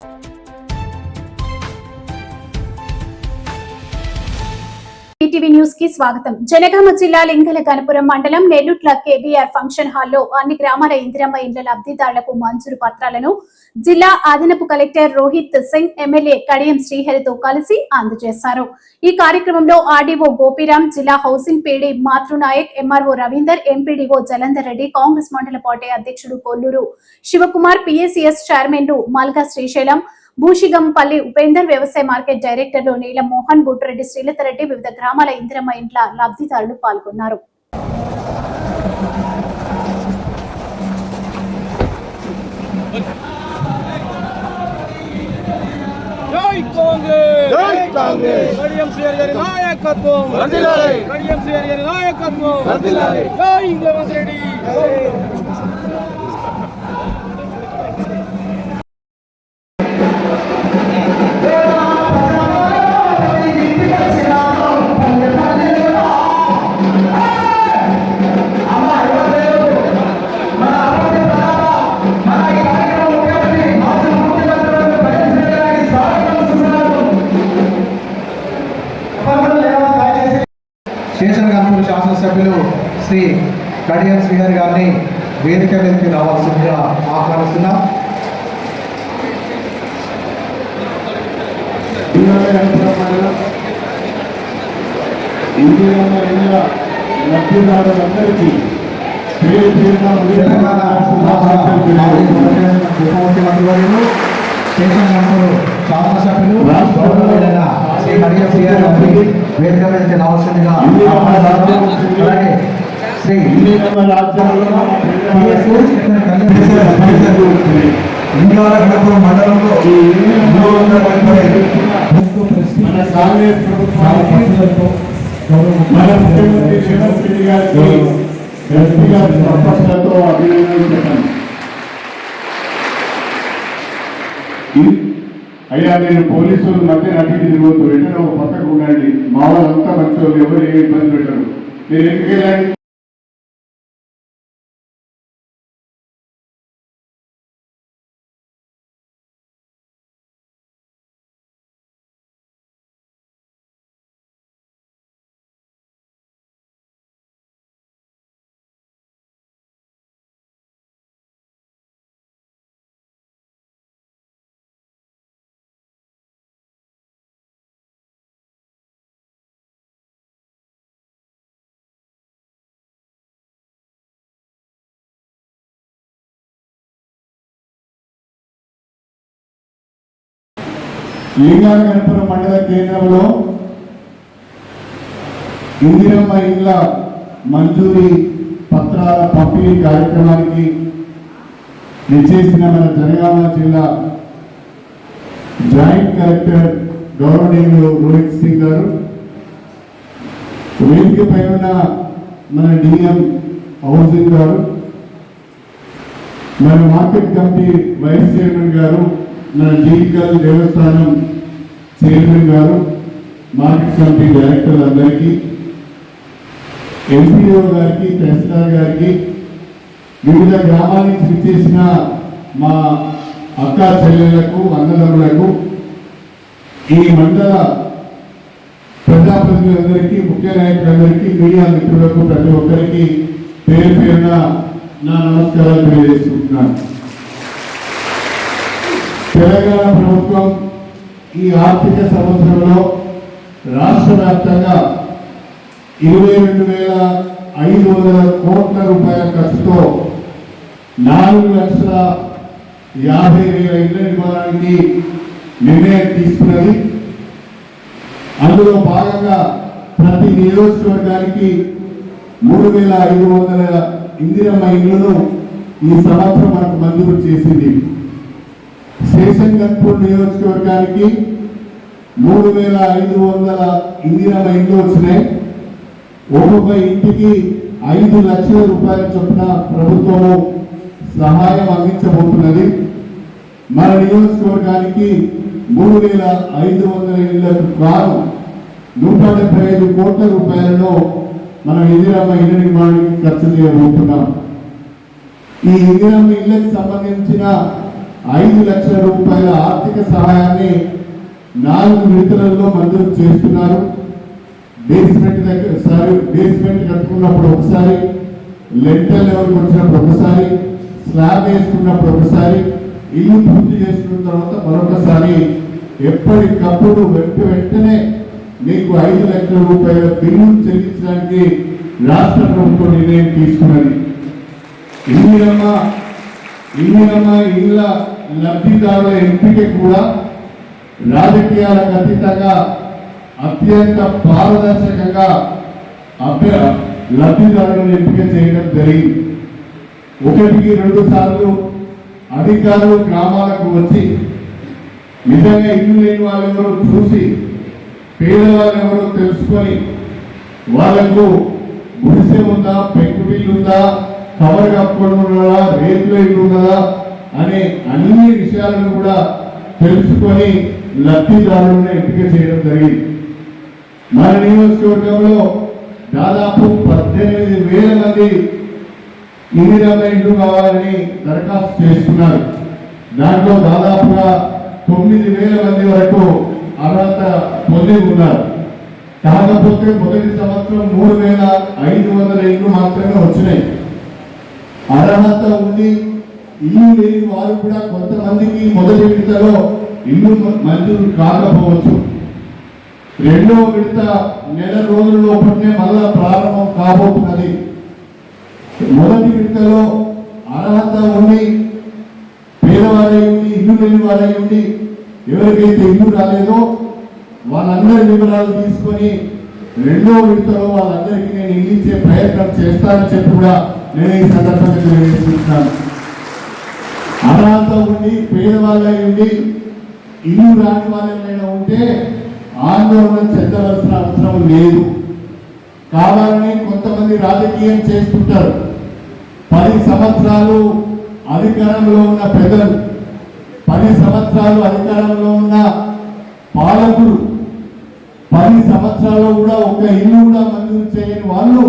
Thank you ETV న్యూస్కి స్వాగతం. జనగామ జిల్లా లింగల గణపురం మండలం నెల్లుట్ల కేబీఆర్ ఫంక్షన్ హాల్లో అన్ని గ్రామాల ఇందిరమ్మ ఇండ్ల లబ్ధిదారులకు మంజూరు పత్రాలను జిల్లా అదనపు కలెక్టర్ రోహిత్ సింగ్ ఎమ్మెల్యే కడియం శ్రీహరితో కలిసి అందజేశారు. ఈ కార్యక్రమంలో ఆర్డీఓ గోపిరామ్ జిల్లా housing PD Mathrunayak MRO Ravinder MPDO Jalandhar Reddy Congress మండల పార్టీ అధ్యక్షుడు కొల్లూరు శివకుమార్ పిఎస్సిఎస్ చైర్మన్లు మల్కా శ్రీశైలం భూషిగంపల్లి ఉపేందర్ వ్యవసాయ మార్కెట్ డైరెక్టర్లు నీలం మోహన్ బుట్రెడ్డి శ్రీలతరెడ్డి వివిధ గ్రామాల ఇందిరమ్మ ఇంట్ల లబ్ధిదారులు పాల్గొన్నారు. నాయకత్వం! నాయకత్వం! శాసనసభ్యులు శ్రీ కడియం శ్రీహరి గారిని వేదిక మీదకి రావాల్సిందిగా ఆహ్వానిస్తున్నాం. లబ్ధిదారులందరికీ పేరు పేరున తెలంగాణ ముఖ్యమంత్రి వర్యులు శేషనగర్పూర్ శాసనసభ్యులు గౌరవనీయులైన శ్రీ కడియం శ్రీహరి గారిని వేదిక మీదకి రావాల్సిందిగా ఆహ్వానిస్తున్నాం అలాగే శ్రీ ఇందిరమ్మ రాజ్యంలో పిఎస్ ఇంద్రాల గణపురం మండలంలో మూడు వందల ముప్పై మన కాంగ్రెస్ ప్రభుత్వానికి మన ముఖ్యమంత్రి రేవంత్ రెడ్డి గారికి గట్టిగా ప్రపంచంతో అభినందించాను ఇ- అయ్యా నేను పోలీసులు మధ్య నటికి తిరుగుతూ వెంటనే ఒక పక్కకు ఉండండి. మా వాళ్ళంతా మంచి ఎవరు ఏ ఇబ్బంది పెట్టరు. మీరు ఎందుకు వెళ్ళండి లింగాల గణపురం మండల కేంద్రంలో ఇందిరమ్మ ఇండ్ల మంజూరీ పత్రాల పంపిణీ కార్యక్రమానికి నిర్చేసిన మన జనగామ జిల్లా జాయింట్ కలెక్టర్ గౌరవనీయులు రోహిత్ సింగ్ గారు. వేదికపై ఉన్న మన డిఎం హౌసింగ్ గారు. మన మార్కెట్ కమిటీ వైస్ చైర్మన్ గారు మన జీవికల్ దేవస్థానం చైర్మన్ గారు మార్కెట్ కమిటీ డైరెక్టర్ అందరికీ ఎంపీఓ గారికి తహసీల్దార్ గారికి వివిధ గ్రామాల నుంచి విచ్చేసిన మా అక్క చెల్లెళ్ళకు అన్నదమ్ములకు ఈ మండల ప్రజాప్రతినిధులందరికీ ముఖ్య నాయకులందరికీ మీడియా మిత్రులకు ప్రతి ఒక్కరికి పేరు పేరున నా నమస్కారాలు తెలియజేసుకుంటున్నాను. తెలంగాణ ప్రభుత్వం ఈ ఆర్థిక సంవత్సరంలో రాష్ట్ర వ్యాప్తంగా ఇరవై రెండు వేల ఐదు వందల కోట్ల రూపాయల ఖర్చుతో నాలుగు లక్షల యాభై వేల ఇళ్ళ నిర్మాణానికి నిర్ణయం తీసుకున్నది. అందులో భాగంగా ప్రతి నియోజకవర్గానికి మూడు వేల ఐదు వందల ఇందిరమ్మ ఇళ్ళను ఈ సంవత్సరం మనకు మంజూరు చేసింది. శేషన్ గన్పూర్ నియోజకవర్గానికి మూడు వేల ఐదు వందల ఇందిరా ఇళ్ళు వచ్చినాయి. ఒక్కొక్క ఇంటికి ఐదు లక్షల రూపాయల చొప్పున ప్రభుత్వము సహాయం అందించబోతున్నది. మన నియోజకవర్గానికి మూడు వేల ఐదు వందల ఇళ్ళకు కారు నూట డెబ్బై ఐదు కోట్ల రూపాయలను మనం ఇందిరమ్మ ఇళ్ళ నిర్మాణానికి ఖర్చు చేయబోతున్నాం. ఈ ఇందిరమ్మ ఇళ్ళకు సంబంధించిన ఐదు లక్షల రూపాయల ఆర్థిక సహాయాన్ని నాలుగు విడతలలో మంజూరు చేస్తున్నారు. బేస్మెంట్ దగ్గర ఒకసారి బేస్మెంట్ కట్టుకున్నప్పుడు ఒకసారి లెంటల్ లెవెల్కి వచ్చినప్పుడు ఒకసారి స్లాబ్ వేసుకున్నప్పుడు ఒకసారి ఇల్లు పూర్తి చేసుకున్న తర్వాత మరొకసారి ఎప్పటికప్పుడు వెంట వెంటనే మీకు ఐదు లక్షల రూపాయల బిల్లు చెల్లించడానికి రాష్ట్ర ప్రభుత్వం నిర్ణయం తీసుకున్నది. ఇందిరమ్మ ఇందిరమ్మ ఇళ్ళ లబ్ధిదారుల ఎంపిక కూడా రాజకీయాలకు అతీతంగా అత్యంత పారదర్శకంగా అభ్య లబ్ధిదారులను ఎంపిక చేయడం జరిగింది. ఒకటికి రెండు సార్లు అధికారులు గ్రామాలకు వచ్చి నిజంగా ఇల్లు లేని వాళ్ళెవరో చూసి పేదవాళ్ళు ఎవరో తెలుసుకొని వాళ్ళకు గుడిసె ఉందా పెంకుటిల్లు ఉందా కవర్ కప్పుకొని ఉన్నదా రేట్లు ఇల్లు ఉన్నదా అనే అన్ని విషయాలను కూడా తెలుసుకొని లబ్ధిదారులను ఎంపిక చేయడం జరిగింది. మన నియోజకవర్గంలో దాదాపు పద్దెనిమిది వేల మంది ఇందిరమ్మ ఇల్లు కావాలని దరఖాస్తు చేస్తున్నారు. దాంట్లో దాదాపుగా తొమ్మిది వేల మంది వరకు అర్హత పొంది ఉన్నారు. కాకపోతే మొదటి సంవత్సరం మూడు వేల ఐదు వందల ఇల్లు మాత్రమే వచ్చినాయి. అర్హత ఉండి ఇల్లు లేని వారు కూడా కొంతమందికి మొదటి విడతలో ఇల్లు మంజూరు కాకపోవచ్చు. రెండవ విడత నెల రోజుల లోపలనే మళ్ళా ప్రారంభం కాబోతున్నది. మొదటి విడతలో అర్హత ఉండి పేదవారై ఉండి ఇల్లు లేని వారై ఉండి ఎవరికైతే ఇల్లు రాలేదో వాళ్ళందరి వివరాలు తీసుకొని రెండో విడతలో వాళ్ళందరికీ నేను ఇల్లించే ప్రయత్నం చేస్తానని చెప్పి కూడా నేను ఈ సందర్భంగా తెలియజేస్తున్నాను. అర్హత ఉండి పేదవాళ్ళై ఉండి ఇల్లు రాని వాళ్ళైనా ఉంటే ఆందోళన చెందవలసిన అవసరం లేదు. కావాలని కొంతమంది రాజకీయం చేస్తుంటారు. పది సంవత్సరాలు అధికారంలో ఉన్న పెద్దలు పది సంవత్సరాలు అధికారంలో ఉన్న పాలకులు పది సంవత్సరాలు కూడా ఒక ఇల్లు కూడా మంజూరు చేయని వాళ్ళు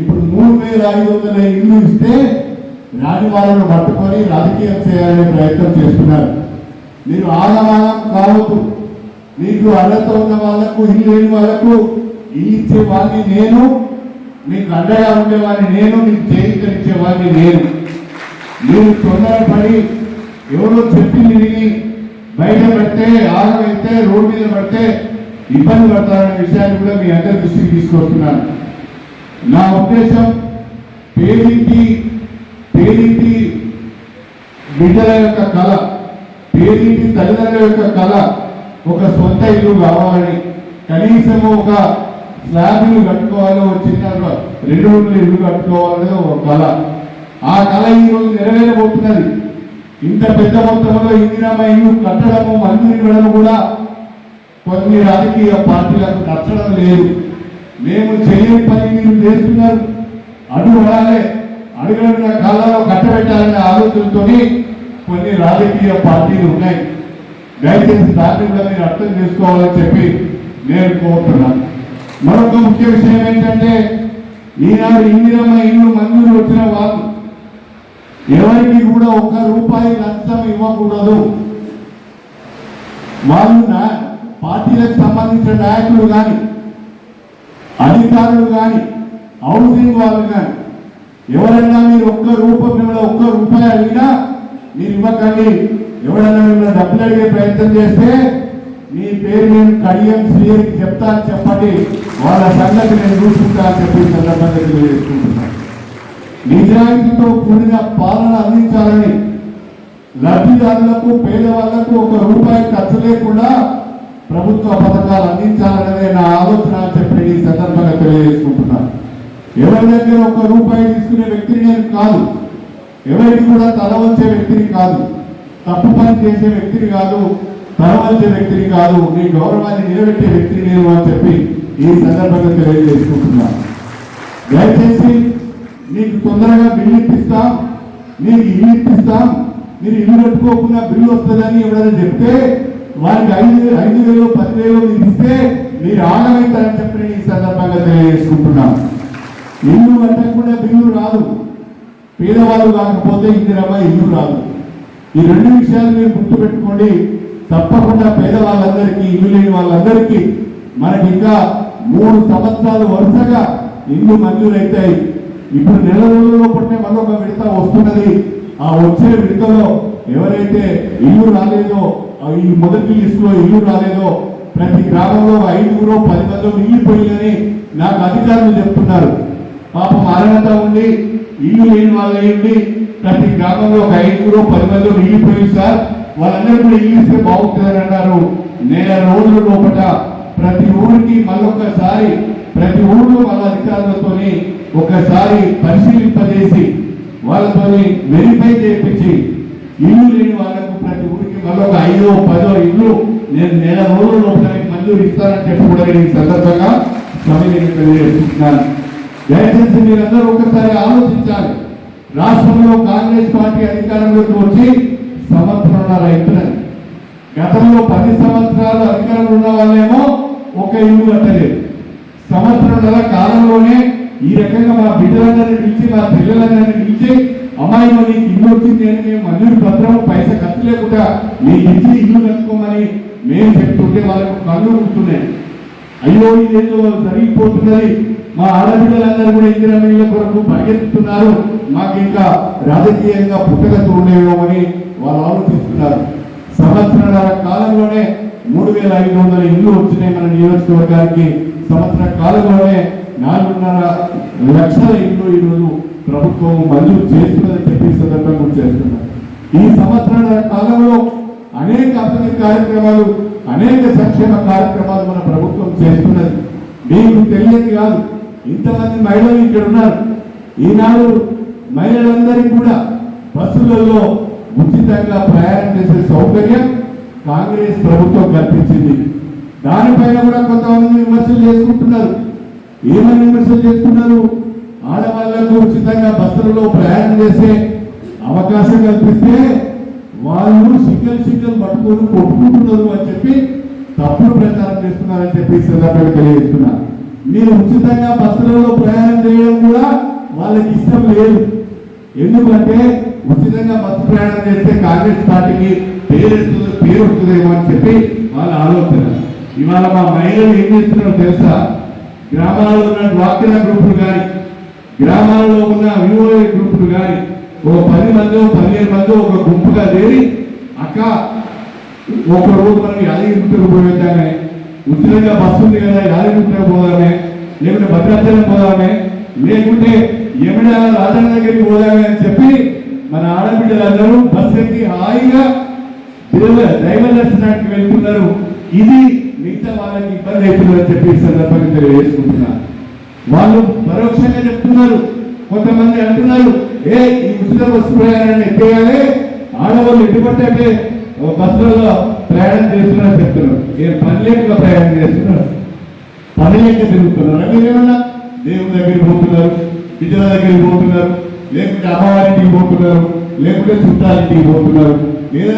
ఇప్పుడు మూడు వేల ఐదు వందల ఇల్లు ఇస్తే రాని వాళ్ళను పట్టుకొని రాజకీయం చేయాలనే ప్రయత్నం చేస్తున్నారు. మీరు ఆగమాగం కావద్దు. మీకు అర్హత ఉన్న వాళ్ళకు ఇల్లు లేని వాళ్ళకు ఇల్లు ఇచ్చేవాడిని నేను మీకు అండగా ఉండేవాడిని నేను మీకు చేయించనిచ్చే నేను. మీరు తొందరపడి ఎవరో చెప్పి విని బయట పెడితే ఆగమైతే రోడ్డు మీద పడితే ఇబ్బంది పడతారనే విషయాన్ని కూడా మీ అందరి దృష్టికి తీసుకొస్తున్నాను. నా ఉద్దేశం పేదింటి బిడ్డల యొక్క కళ పేదింటి తల్లిదండ్రుల యొక్క కళ ఒక సొంత ఇల్లు కావాలని కనీసం ఒక స్లాబ్ ఇల్లు కట్టుకోవాలి ఒక చిన్న రెండు రోజులు ఇల్లు కట్టుకోవాలనే ఒక కళ. ఆ కళ ఈ రోజు నెరవేరబోతున్నది. ఇంత పెద్ద మొత్తంలో ఇందిరామ ఇల్లు కట్టడము మందిని ఇవ్వడం కూడా కొన్ని రాజకీయ పార్టీలకు నచ్చడం లేదు. మేము చేయని పని మీరు చేస్తున్నారు. అడుగు పడాలి. అడుగుల కాలంలో కట్టబెట్టాలనే ఆలోచనతోని కొన్ని రాజకీయ పార్టీలు ఉన్నాయి. దయచేసి దాన్ని కూడా మీరు అర్థం చేసుకోవాలని చెప్పి నేను కోరుతున్నాను. మరొక ముఖ్య విషయం ఏంటంటే ఈనాడు ఇందిరమ్మ ఇల్లు మంజూరు వచ్చిన వాళ్ళు ఎవరికి కూడా ఒక్క రూపాయి లంచం ఇవ్వకూడదు. వాళ్ళు నా- పార్టీలకు సంబంధించిన నాయకులు కానీ అధికారులు కానీ హౌసింగ్ వాళ్ళు కానీ ఎవరైనా మీరు ఒక్క రూపం ఒక్క రూపాయి అడిగినా మీరు ఇవ్వకండి. ఎవరైనా మిమ్మల్ని డబ్బులు అడిగే ప్రయత్నం చేస్తే మీ పేరు నేను కడియం శ్రీకి చెప్తా అని చెప్పండి. వాళ్ళ సంగతి నేను చూసుకుంటా అని చెప్పి సందర్భంగా తెలియజేసుకుంటున్నాను నిజాయితీతో కూడిన పాలన అందించాలని లబ్ధిదారులకు పేదవాళ్ళకు ఒక రూపాయి ఖర్చు లేకుండా ప్రభుత్వ పథకాలు అందించాలనే నా ఆలోచన అని చెప్పి ఈ సందర్భంగా తెలియజేసుకుంటున్నాను ఎవరి దగ్గర ఒక రూపాయి తీసుకునే వ్యక్తిని నేను కాదు. ఎవరికి కూడా తల వంచే వ్యక్తిని కాదు తప్పు పని చేసే వ్యక్తిని కాదు తల వంచే వ్యక్తిని కాదు మీ గౌరవాన్ని నిలబెట్టే వ్యక్తిని నేను అని చెప్పి ఈ సందర్భంగా తెలియజేసుకుంటున్నాను దయచేసి నీకు తొందరగా బిల్లు ఇప్పిస్తా నీకు ఇల్లు ఇప్పిస్తా మీరు ఇల్లు కట్టుకోకుండా బిల్లు వస్తుందని ఎవరైనా చెప్తే వారికి ఐదు వేలు ఐదు వేలు పదివేలు మీరు ఇస్తే మీరు ఆగమవుతారని చెప్పి నేను ఈ సందర్భంగా తెలియజేసుకుంటున్నాను ఇల్లు కట్టకుండా బిల్లు రాదు. పేదవాళ్ళు కాకపోతే ఇందిరమ్మ ఇల్లు రాదు. ఈ రెండు విషయాలు మీరు గుర్తుపెట్టుకోండి. తప్పకుండా పేదవాళ్ళందరికీ ఇల్లు లేని వాళ్ళందరికీ మనకి ఇంకా మూడు సంవత్సరాలు వరుసగా ఇల్లు మంజూరైతాయి. ఇప్పుడు నెల రోజుల లోపలనే మరొక విడత వస్తున్నది. ఆ వచ్చే విడతలో ఎవరైతే ఇల్లు రాలేదో ఈ మొదటి లిస్టులో ఇల్లు రాలేదో ప్రతి గ్రామంలో ఐదుగురు పది మందిలో మిగిలిపోయిందని నాకు అధికారులు చెప్తున్నారు. పాపం అర్హత ఉండి ఇల్లు లేని వాళ్ళు ప్రతి గ్రామంలో ఒక ఐదుగురు పది మందిలో మిగిలిపోయింది సార్. వాళ్ళందరూ కూడా ఇల్లు ఇస్తే బాగుంటుందని అన్నారు. నెల రోజుల లోపల ప్రతి ఊరికి మళ్ళొక్కసారి ప్రతి ఊళ్ళో వాళ్ళ అధికారులతో ఒకసారి పరిశీలింపజేసి వాళ్ళతోని వెరిఫై చేయించి ఇల్లు లేని వాళ్ళకు ప్రతి ఊరికి మళ్ళీ ఒక ఐదో పదో ఇల్లు నేను నెల రోజుల లోపల మంజూరు ఇస్తానని చెప్పి కూడా నేను ఈ సందర్భంగా సభని తెలియజేస్తున్నాను. దయచేసి మీరందరూ ఒకసారి ఆలోచించాలి. రాష్ట్రంలో కాంగ్రెస్ పార్టీ అధికారంలోకి వచ్చి సంవత్సరాల అవుతున్నది గతంలో పది సంవత్సరాలు అధికారంలో ఉన్న వాళ్ళేమో ఒక ఇల్లు కట్టలేదు. సంవత్సరాల కాలంలోనే ఈ రకంగా మా బిడ్డలందరినీ పిలిచి మా పిల్లలందరినీ పిలిచి అమ్మాయి నీకు ఇల్లు వచ్చింది అని మేము మంజూరు పత్రం పైసా ఖర్చు లేకుండా మీకు ఇచ్చి ఇల్లు కట్టుకోమని మేము చెప్తుంటే వాళ్ళకు కళ్ళు ఉంటున్నాయి అయ్యో ఇదేదో జరిగిపోతున్నది మా ఆడపిల్లలందరూ కూడా ఇందిరామీల కొరకు పరిగెత్తుతున్నారు. మాకు ఇంకా రాజకీయంగా పుట్టగతి ఉండేమో అని వాళ్ళు ఆలోచిస్తున్నారు. సంవత్సరాల కాలంలోనే మూడు వేల ఐదు వందల ఇల్లు వచ్చినాయి మన నియోజకవర్గానికి. సంవత్సర కాలంలోనే నాలుగున్నర లక్షల ఇల్లు ఈరోజు ప్రభుత్వం మంజూరు చేస్తుందని చెప్పి సందర్భంగా గుర్తు చేస్తున్నారు ఈ సంవత్సరాల కాలంలో అనేక అభివృద్ధి కార్యక్రమాలు అనేక సంక్షేమ కార్యక్రమాలు మన ప్రభుత్వం చేస్తున్నది. మీకు తెలియదు కాదు. ఇంతమంది మహిళలు ఇక్కడ ఉన్నారు. ఈనాడు మహిళలందరికీ కూడా బస్సులలో ఉచితంగా ప్రయాణం చేసే సౌకర్యం కాంగ్రెస్ ప్రభుత్వం కల్పించింది. దానిపైన కూడా కొంతమంది విమర్శలు చేసుకుంటున్నారు. ఏమని విమర్శలు చేస్తున్నారు ఆడవాళ్ళకు ఉచితంగా బస్సులలో ప్రయాణం చేసే అవకాశం కల్పిస్తే వాళ్ళు సిగ్గలు సిగ్గలు పట్టుకొని కొట్టుకుంటున్నారు అని చెప్పి తప్పుడు ప్రచారం చేస్తున్నారని చెప్పి సందర్భంగా తెలియజేస్తున్నారు మీరు ఉచితంగా బస్సులలో ప్రయాణం చేయడం కూడా వాళ్ళకి ఇష్టం లేదు. ఎందుకంటే ఉచితంగా బస్సు ప్రయాణం చేస్తే కాంగ్రెస్ పార్టీకి పేరు పేరు వస్తుందేమో అని చెప్పి వాళ్ళ ఆలోచన. ఇవాళ మా మహిళలు ఏం చేస్తున్నారో తెలుసా? గ్రామాల్లో ఉన్న డ్వాక్రా గ్రూపులు కానీ గ్రామాల్లో ఉన్న వివోఏ గ్రూపులు కానీ ఒక పది మంది పదిహేను మంది ఒక గుంపుగా చేరి అక్క ఒక రోజు మనం యాదగిరి పోయేద్దామే ఉచితంగా బస్సు ఉంది కదా యాదగిరి పోదామే లేకుంటే భద్రాచలం పోదామే లేకుంటే ఎమిడ రాజన్న దగ్గరికి పోదామే అని చెప్పి మన ఆడబిడ్డలందరూ బస్సు ఎక్కి హాయిగా డ్రైవర్ దర్శనానికి వెళ్తున్నారు. ఇది మిగతా వాళ్ళకి ఇబ్బంది అవుతుందని చెప్పి సందర్భంగా తెలియజేసుకుంటున్నా. వాళ్ళు పరోక్షంగా చెప్తున్నారు. కొంతమంది అంటున్నారు ఏ ఈ ఉచిత బస్సు ప్రయాణాన్ని ఎక్కేయాలి? ఆడవాళ్ళు ఎటుపట్టే బస్సులలో ప్రయాణం చేస్తున్నారు చెప్తున్నారు. ఏ పని లేక ప్రయాణం చేస్తున్నారు. పని లేక తిరుగుతున్నారు. అంటే ఏమన్నా దేవుని దగ్గరికి పోతున్నారు బిడ్డల దగ్గరికి పోతున్నారు లేకుంటే అమ్మవారింటికి పోతున్నారు లేకుంటే చుట్టాలింటికి పోతున్నారు లేదా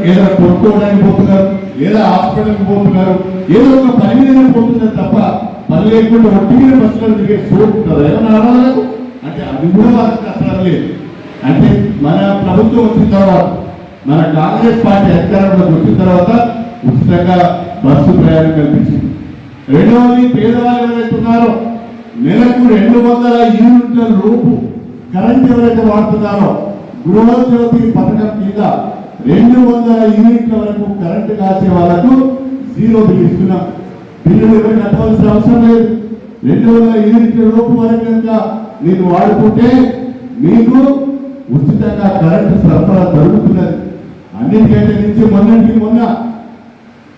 ఏదైనా కొనుక్కోవడానికి పోతున్నారు లేదా హాస్పిటల్కి పోతున్నారు ఏదో ఒక పని మీద పోతున్నారు తప్ప పని లేకుండా ఒట్టి మీద బస్సులో దిగే సోపు ఏమన్నా అడగలేదు అంటే అది కూడా వాళ్ళకి అసలు లేదు అంటే మన ప్రభుత్వం వచ్చిన తర్వాత మన కాంగ్రెస్ పార్టీ అధికారంలోకి వచ్చిన తర్వాత ఉచితంగా బస్సు ప్రయాణం కల్పించింది. రెండవది పేదవాళ్ళు ఎవరైతే ఉన్నారో నెలకు రెండు వందల యూనిట్ల లోపు కరెంట్ ఎవరైతే వాడుతున్నారో గృహజ్యోతి పథకం కింద రెండు వందల యూనిట్ల వరకు కరెంట్ కాసే వాళ్ళకు జీరో బిల్ ఇస్తున్నాం. బిల్లులు ఎవరికి కట్టవలసిన అవసరం లేదు. రెండు వందల యూనిట్ల లోపు వరకు కనుక మీరు వాడుకుంటే మీకు ఉచితంగా కరెంటు సరఫరా జరుగుతున్నది. అన్నిటికంటే నుంచి మొన్నటికి మొన్న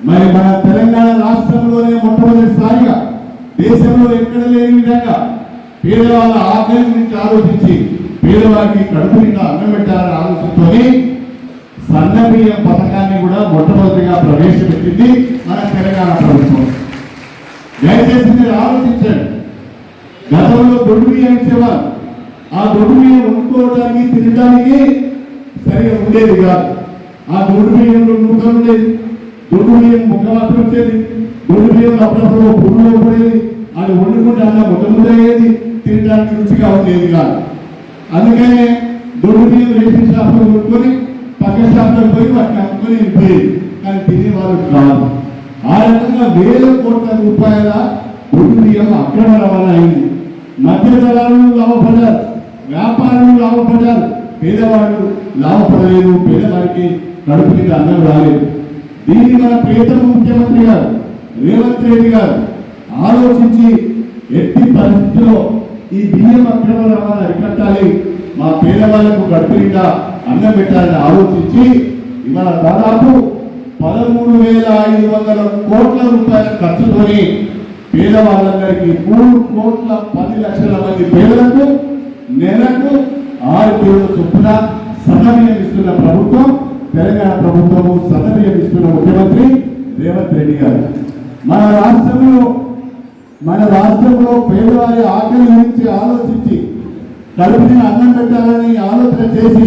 మరి మన తెలంగాణ రాష్ట్రంలోనే మొట్టమొదటిసారిగా దేశంలో ఎక్కడ లేని విధంగా పేదవాళ్ళ ఆకలి గురించి ఆలోచించి పేదవారికి కడుపు నిండా అన్నం పెట్టాలని ఆలోచనతోని సన్నబియ్యం పథకాన్ని కూడా మొట్టమొదటిగా ప్రవేశపెట్టింది మన తెలంగాణ ప్రభుత్వం. దయచేసి మీరు ఆలోచించండి. గతంలో దొడ్డు బియ్యం ఇచ్చేవారు ఆ దొడ్డు బియ్యం వండుకోవడానికి తినడానికి సరిగా ఉండేది కాదు. ఆ దొడ్డు ముఖం ఉండేది. దొడ్డు ముఖం ముఖ మాత్రం అప్పుడప్పుడు పురుగులో పడేది. అది వండుకుంటే అలా ముద్ద తినడానికి రుచిగా ఉండేది కాదు. అందుకనే దొడ్డు రేషన్ షాప్లో కొనుక్కొని పక్క షాప్లో పోయి వాటిని అమ్ముకొని వెళ్ళిపోయేది. కానీ తినేవాళ్ళు కాదు. ఆ రకంగా వేల కోట్ల రూపాయల గుడ్డు అక్రమ రవాణా అయింది. మధ్య దళాలు లాభపడ్డారు. వ్యాపారులు లాభపడ్డారు. పేదవాళ్ళు లాభపడలేదు పేదవాడికి కడుపు కింద అన్నం రాలేదు. దీన్ని మన ప్రియతమ ముఖ్యమంత్రి గారు రేవంత్ రెడ్డి గారు ఆలోచించి ఎట్టి పరిస్థితుల్లో ఈ బియ్యం అక్రమ రవాణా అరికట్టాలి. మా పేదవాళ్ళకు కడుపు నిండా అన్నం పెట్టాలని ఆలోచించి ఇవాళ దాదాపు పదమూడు వేల ఐదు వందల కోట్ల రూపాయల ఖర్చుతోని పేదవాళ్ళందరికీ మూడు కోట్ల పది లక్షల మంది పేదలకు నెలకు ఆరు వేల చొప్పున సన్నబియ్యం ఇస్తున్న ప్రభుత్వం తెలంగాణ ప్రభుత్వము సన్నబియ్యం ఇస్తున్న ముఖ్యమంత్రి రేవంత్ రెడ్డి గారు. మన రాష్ట్రంలో మన రాష్ట్రంలో పేదవారి ఆకలి గురించి ఆలోచించి కడుపుని అన్నం పెట్టాలని ఆలోచన చేసి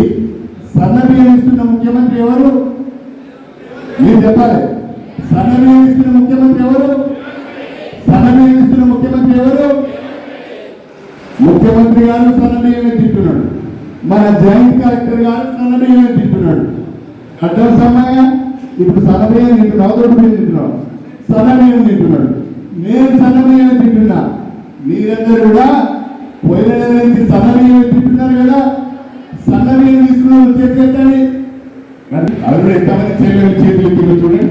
సన్నబియ్యం ఇస్తున్న ముఖ్యమంత్రి ఎవరు? మీరు చెప్పాలి. సన్నబియ్యం ఇస్తున్న ముఖ్యమంత్రి ఎవరు? సన్నబియ్యం ఇస్తున్న ముఖ్యమంత్రి ఎవరు? ముఖ్యమంత్రి గారు సన్నబియ్యమే తింటున్నాడు. మన జాయింట్ కలెక్టర్ గారు సన్నబియ్యమే తింటున్నాడు అడ్డం సమ్మయ్య ఇప్పుడు సన్నబియ్యం తింటున్నావు దొడ్డు బియ్యం తింటున్నావు. సన్నబియ్యం తింటున్నాడు. నేను సన్నబియ్యమే తింటున్నా. మీరందరూ కూడా పోయిన నెల నుంచి సన్నబియ్యం తింటున్నారు కదా సన్నబియ్యం తీసుకున్న చేతి ఎత్తండి. అవి ఎంతమంది చేయలేదు చేతులు ఎత్తులు చూడండి.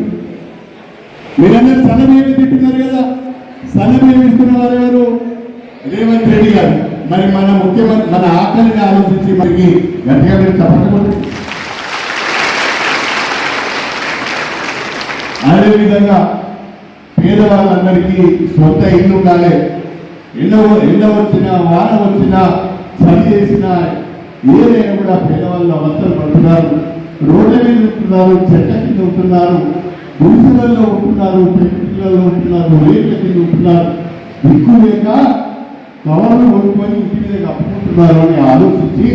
మీరందరూ సన్నబియ్యం తింటున్నారు కదా సన్నబియ్యం ఇస్తున్న వారు ఎవరు? రేవంత్ రెడ్డి గారు. మరి మన ముఖ్యమంత్రి మన ఆకలిని ఆలోచించి మనకి గట్టిగా మీరు చెప్పకపోతే. అదేవిధంగా పేదవాళ్ళందరికీ సొంత ఇల్లు ఉండాలి. ఎండ ఎండ వచ్చినా వాన వచ్చినా చలి చేసినా ఏదైనా కూడా పేదవాళ్ళు అవసరం పడుతున్నారు. రోడ్ల మీద ఉంటున్నారు చెట్ల కింద ఉంటున్నారు గుడిసెలలో ఉంటున్నారు పెట్టులలో ఉంటున్నారు రేట్ల కింద ఉంటున్నారు. దిక్కు లేక కవర్లు కొనుక్కొని ఇంటి మీద కప్పుకుంటున్నారు అని ఆలోచించి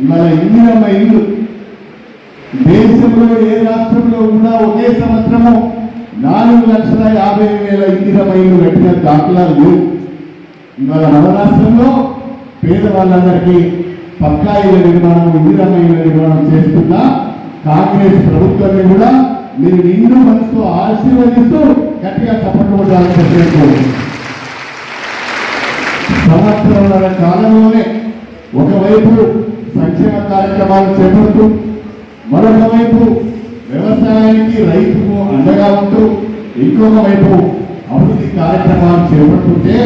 ఇవాళ ఇందిరమ్మ ఇల్లు దేశంలో ఏ రాష్ట్రంలో కూడా ఒకే సంవత్సరము నాలుగు లక్షల యాభై వేల ఇందిరమ్మ ఇల్లు కట్టిన దాఖలాలు లేవు. ఇవాళ మన రాష్ట్రంలో పేదవాళ్ళందరికీ పక్కా ఇళ్ళ నిర్మాణం ఇందిరమ్మ ఇళ్ళ నిర్మాణం చేస్తున్న కాంగ్రెస్ ప్రభుత్వాన్ని కూడా మీరు నిండు మనసుతో ఆశీర్వదిస్తూ గట్టిగా చప్పట్లు కొట్టాలని చెప్పేసుకోండి సంవత్సరాల కాలంలోనే ఒకవైపు సంక్షేమ కార్యక్రమాలు చేపడుతూ మరొక వైపు వ్యవసాయానికి రైతుకు అండగా ఉంటూ ఇంకొక వైపు అభివృద్ధి కార్యక్రమాలు చేపడుతుంటే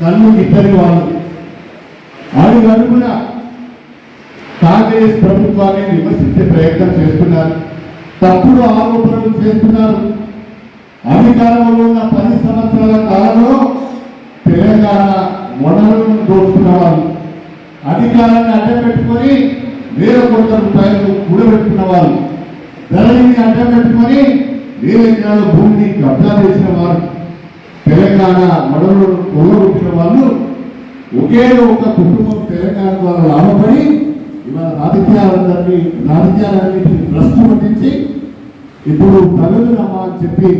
కళ్ళు ఇద్దరి వాళ్ళు అడుగు అడుగున కాంగ్రెస్ ప్రభుత్వాన్ని విమర్శించే ప్రయత్నం చేస్తున్నారు. తప్పుడు ఆరోపణలు చేస్తున్నారు. అధికారంలో ఉన్న పది సంవత్సరాల కాలంలో తెలంగాణ వనరులను దోచుకున్నవాళ్ళు అధికారాన్ని అడ్డం పెట్టుకొని వేల కోట్ల రూపాయలు కూడబెట్టుకున్న వాళ్ళు ధరని అడ్డం పెట్టుకొని వేల ఎకరాల భూమిని కబ్జా చేసిన వారు తెలంగాణ వనరులను కొల్లగొట్టిన వాళ్ళు ఒకే ఒక కుటుంబం తెలంగాణ ద్వారా లాభపడి ఇవాళ రాజకీయాలందరినీ రాజకీయాలన్నింటినీ భ్రష్టు పట్టించి ఇప్పుడు తగదునమ్మా అని చెప్పి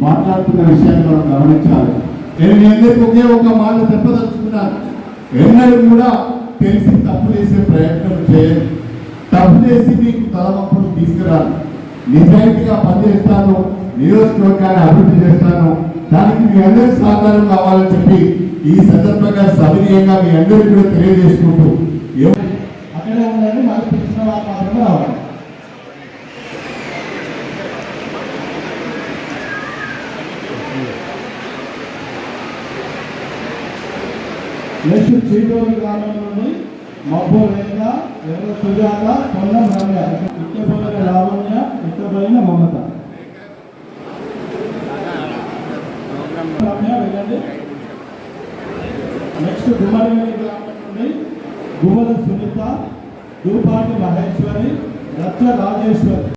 మాట్లాడుతున్న విషయాన్ని మనం గమనించాలి. నేను మీ అందరికీ ఒకే ఒక మాట చెప్పదలుచుకున్నాను ఎన్నడూ కూడా తెలిసి తప్పు చేసే ప్రయత్నం చేయండి తప్పు చేసి మీకు తలవంపులు తీసుకురాను నిజాయితీగా పనిచేస్తాను నియోజకవర్గాన్ని అభివృద్ధి చేస్తాను. దానికి మీ అందరి సహకారం కావాలని చెప్పి ఈ సందర్భంగా సవినీయంగా మీ అందరికీ కూడా తెలియజేసుకుంటూ. అక్కడ ఉండండి మళ్ళీ పిలిచిన వాళ్ళు మాత్రమే రావాలి నెక్స్ట్ చీటూరు గ్రామం నుండి మబ్బు రేఖ ఎవరు సుజాత పొన్నం రమ్య. ఇక్కపోయిన లావణ్య ఇక్కపోయిన మమత. రమ్య వెళ్ళండి. నెక్స్ట్ గుమ్మడివేలి గ్రామం నుండి గుమ్మల సునీత దూపాటి మహేశ్వరి రచ్చ రాజేశ్వరి.